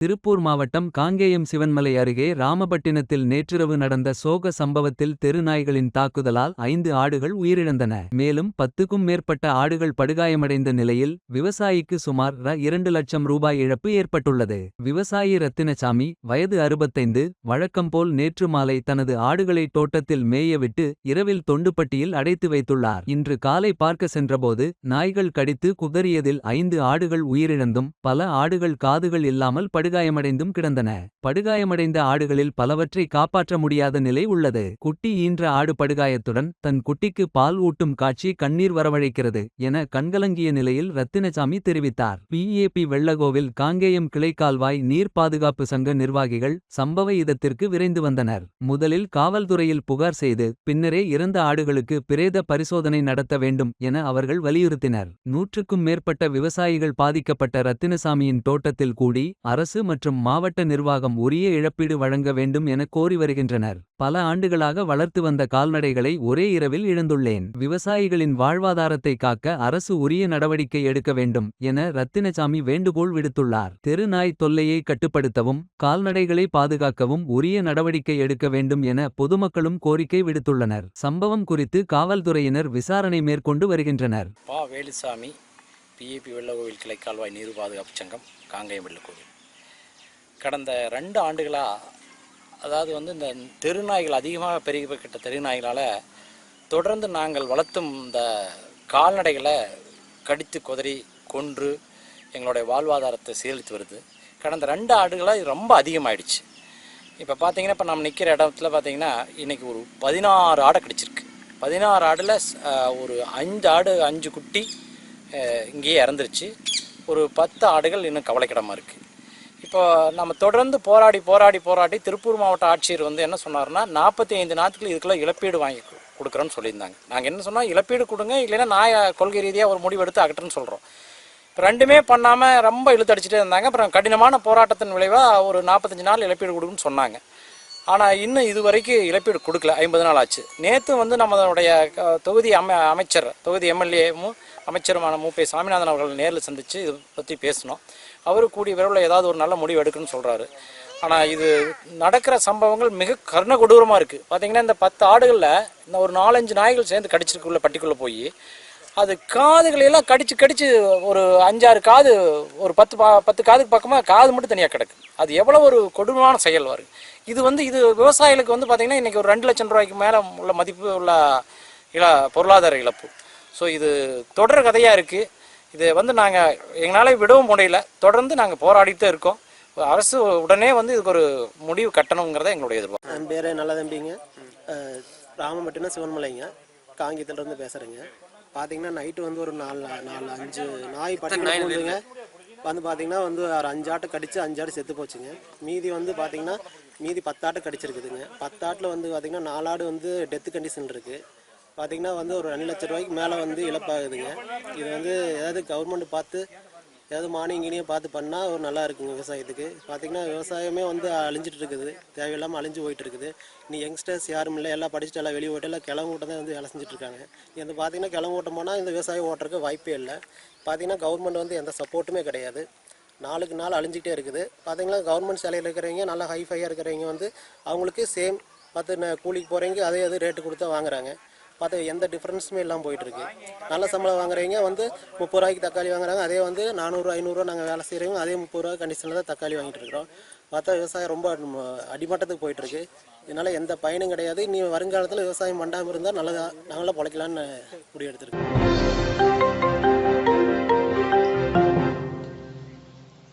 திருப்பூர் மாவட்டம் காங்கேயம் சிவன்மலை அருகே ராமபட்டினத்தில் நேற்றிரவு நடந்த சோக சம்பவத்தில் தெருநாய்களின் தாக்குதலால் ஐந்து ஆடுகள் உயிரிழந்தன. மேலும் பத்துக்கும் மேற்பட்ட ஆடுகள் படுகாயமடைந்த நிலையில் விவசாயிக்கு சுமார் ர இரண்டு லட்சம் ரூபாய் இழப்பு ஏற்பட்டுள்ளது. விவசாயி ரத்தினசாமி வயது அறுபத்தைந்து வழக்கம்போல் நேற்று மாலை தனது ஆடுகளை தோட்டத்தில் மேயவிட்டு இரவில் தொண்டுப்பட்டியில் அடைத்து வைத்துள்ளார். இன்று காலை பார்க்க சென்றபோது நாய்கள் கடித்து குதறியதில் ஐந்து ஆடுகள் உயிரிழந்தும் பல ஆடுகள் காதுகள் இல்லாமல் படுகாயமடைந்தும் கிடந்தன. படுகாயமடைந்த ஆடுகளில் பலவற்றை காப்பாற்ற முடியாத நிலை உள்ளது. குட்டி ஈன்ற ஆடு படுகாயத்துடன் தன் குட்டிக்கு பால் ஊட்டும் காட்சி கண்ணீர் வரவழைக்கிறது என கண்கலங்கிய நிலையில் ரத்தினசாமி தெரிவித்தார். பிஏபி வெள்ளகோவில் காங்கேயம் கிளைக்கால்வாய் நீர் பாதுகாப்பு சங்க நிர்வாகிகள் சம்பவ இதத்திற்கு விரைந்து வந்தனர். முதலில் காவல்துறையில் புகார் செய்து பின்னரே இறந்த ஆடுகளுக்கு பிரேத பரிசோதனை நடத்த வேண்டும் என அவர்கள் வலியுறுத்தினர். நூற்றுக்கும் மேற்பட்ட விவசாயிகள் பாதிக்கப்பட்ட ரத்தினசாமியின் தோட்டத்தில் கூடி அரசு மற்றும் மாவட்ட நிர்வாகம் உரிய இழப்பீடு வழங்க வேண்டும் என கோரி வருகின்றனர். பல ஆண்டுகளாக வளர்த்து வந்த கால்நடைகளை ஒரே இரவில் இழந்துள்ளேன். விவசாயிகளின் வாழ்வாதாரத்தை காக்க அரசு உரிய நடவடிக்கை எடுக்க வேண்டும் என ரத்தினசாமி வேண்டுகோள் விடுத்துள்ளார். தெரு நாய் தொல்லையை கட்டுப்படுத்தவும் கால்நடைகளை பாதுகாக்கவும் உரிய நடவடிக்கை எடுக்க வேண்டும் என பொதுமக்களும் கோரிக்கை விடுத்துள்ளனர். சம்பவம் குறித்து காவல்துறையினர் விசாரணை மேற்கொண்டு வருகின்றனர். பா. வேலுசாமி பிஏபி வெள்ளகோவில் கிளை கால்வாய் நீர் பாதுகாப்பு சங்கம் காங்கேயம் வெள்ளக்கோவில் கடந்த ரெண்டு ஆண்டுகளாக அதாவது வந்து இந்த தெருநாய்கள் அதிகமாக பெருகிப்பட்ட தெருநாய்களால் தொடர்ந்து நாங்கள் வளர்த்தும் இந்த கால்நடைகளை கடித்து குதறி கொன்று எங்களுடைய வாழ்வாதாரத்தை சீரழித்து வருது. கடந்த ரெண்டு ஆண்டுகளாக இது ரொம்ப அதிகமாகிடுச்சு இப்போ பார்த்தீங்கன்னா இப்போ நம்ம நிற்கிற இடத்துல பார்த்தீங்கன்னா இன்றைக்கி ஒரு பதினாறு ஆடை கிடச்சிருக்கு. பதினாறு ஆடில் ஒரு அஞ்சு ஆடு அஞ்சு குட்டி இங்கேயே இறந்துருச்சு. ஒரு பத்து ஆடுகள் இன்னும் கவலைக்கிடமாக இருக்குது இப்போ நம்ம தொடர்ந்து போராடி போராடி போராடி திருப்பூர் மாவட்ட ஆட்சியர் வந்து என்ன சொன்னார்னா நாற்பத்தி ஐந்து நாட்கள் இதுக்குள்ள இழப்பீடு வாங்கி கொடுக்குறோன்னு சொல்லியிருந்தாங்க. நாங்கள் என்ன சொன்னால் இழப்பீடு கொடுங்க இல்லைன்னா நான் கொள்கை ரீதியாக ஒரு முடிவு எடுத்து அகற்றுன்னு சொல்கிறோம் இப்போ ரெண்டுமே பண்ணாமல் ரொம்ப இழுத்தடிச்சிட்டே இருந்தாங்க. அப்புறம் கடினமான போராட்டத்தின் விளைவாக ஒரு நாற்பத்தஞ்சு நாள் இழப்பீடு கொடுக்குன்னு சொன்னாங்க. ஆனால் இன்னும் இது வரைக்கும் இழப்பீடு கொடுக்கல. ஐம்பது நாள் ஆச்சு. நேற்று வந்து நம்மளுடைய தொகுதி அமை அமைச்சர் தொகுதி எம்எல்ஏவும் அமைச்சருமான மு. பே. சாமிநாதன் அவர்கள் நேரில் சந்தித்து இதை பற்றி பேசினோம். அவர் கூடிய விரைவில் ஏதாவது ஒரு நல்ல முடிவு எடுக்குன்னு சொல்கிறாரு ஆனால் இது நடக்கிற சம்பவங்கள் மிக கருண கொடூரமாக இருக்குது பார்த்தீங்கன்னா இந்த பத்து ஆடுகளில் இந்த ஒரு நாலஞ்சு நாய்கள் சேர்ந்து கடிச்சிருக்குள்ள பட்டிக்குள்ளே போய் அது காதுகளை எல்லாம் கடிச்சு கடிச்சு ஒரு அஞ்சாறு காது ஒரு பத்து பா பத்து காதுக்கு பக்கமாக காது மட்டும் தனியாக கிடக்கு. அது எவ்வளோ ஒரு கொடூரமான செயல் வரும் இது வந்து இது விவசாயிகளுக்கு வந்து பார்த்திங்கன்னா இன்றைக்கி ஒரு ரெண்டு லட்சம் ரூபாய்க்கு மேலே உள்ள மதிப்பு உள்ள இழ பொருளாதார இழப்பு. ஸோ இது தொடர் கதையாக இருக்குது இதை வந்து நாங்கள் எங்களால் விடவும் முடியல. தொடர்ந்து நாங்கள் போராடிட்டு தான் இருக்கோம். அரசு உடனே வந்து இதுக்கு ஒரு முடிவு கட்டணுங்கிறத எங்களுடைய எதிர்பார்ப்பு. என் பேர் நல்ல தம்பிங்க சிவன்மலைங்க காங்கியத்துலேருந்து பேசுகிறேங்க பார்த்தீங்கன்னா நைட்டு வந்து ஒரு நாலு நாலு அஞ்சு நாய் பட்டின போகுதுங்க. வந்து பார்த்தீங்கன்னா வந்து ஒரு அஞ்சு ஆட்டை கடிச்சு அஞ்சு ஆடு செத்து போச்சுங்க. மீதி வந்து பார்த்தீங்கன்னா மீதி பத்தாட்டு கடிச்சிருக்குதுங்க. பத்தாட்டில் வந்து பார்த்தீங்கன்னா நாலு ஆடு வந்து டெத்து கண்டிஷன் இருக்குது பார்த்தீங்கன்னா வந்து ஒரு ரெண்டு லட்ச ரூபாய்க்கு மேலே வந்து இழப்பாகுதுங்க. இது வந்து ஏதாவது கவர்மெண்ட் பார்த்து ஏதாவது மானியம் கீனியம் பார்த்து பண்ணால் ஒரு நல்லா இருக்குங்க விவசாயத்துக்கு. பார்த்தீங்கன்னா விவசாயமே வந்து அழிஞ்சிட்டு இருக்குது தேவையில்லாமல் அழிஞ்சு போயிட்டு இருக்குது நீ யங்ஸ்டர்ஸ் யாரும் இல்லை. எல்லாம் படிச்சுட்டு எல்லாம் வெளியே போயிட்டு எல்லாம் கிளம்பு ஓட்டம் தான் வந்து வேலை செஞ்சுட்டு இருக்காங்க இது பார்த்தீங்கன்னா கிளம்பு ஓட்டம் போனால் இந்த விவசாயம் ஓட்டுறதுக்கு வாய்ப்பே இல்லை. பார்த்திங்கன்னா கவர்மெண்ட் வந்து எந்த சப்போர்ட்டுமே கிடையாது. நாளுக்கு நாள் அழிஞ்சிக்கிட்டே இருக்குது. பார்த்தீங்கன்னா கவர்மெண்ட் சேலையில் இருக்கிறவங்க நல்லா ஹைஃபையாக இருக்கிறவங்க வந்து அவங்களுக்கு சேம் பார்த்து கூலிக்கு போகிறவங்க அதே அது ரேட்டு கொடுத்தா வாங்குறாங்க. பார்த்தா எந்த டிஃப்ரென்ஸுமே இல்லாமல் போயிட்டுருக்கு. நல்ல சம்பளம் வாங்குறவங்க வந்து முப்பது ரூபாய்க்கு தக்காளி வாங்குறாங்க. அதே வந்து நானூறு ஐநூறுரூவா நாங்கள் வேலை செய்கிறவங்க அதே முப்பது ரூபா கண்டிஷனில் தான் தக்காளி வாங்கிட்டு இருக்கிறோம். பார்த்தா விவசாயம் ரொம்ப அடிமட்டத்துக்கு போயிட்டுருக்கு. இதனால் எந்த பயனும் கிடையாது. நீ வருங்காலத்தில் விவசாயம் பண்ணாமல் இருந்தால் நல்லதாக நாங்களாம் பொழைக்கலான்னு முடிவெடுத்துருக்கோம்.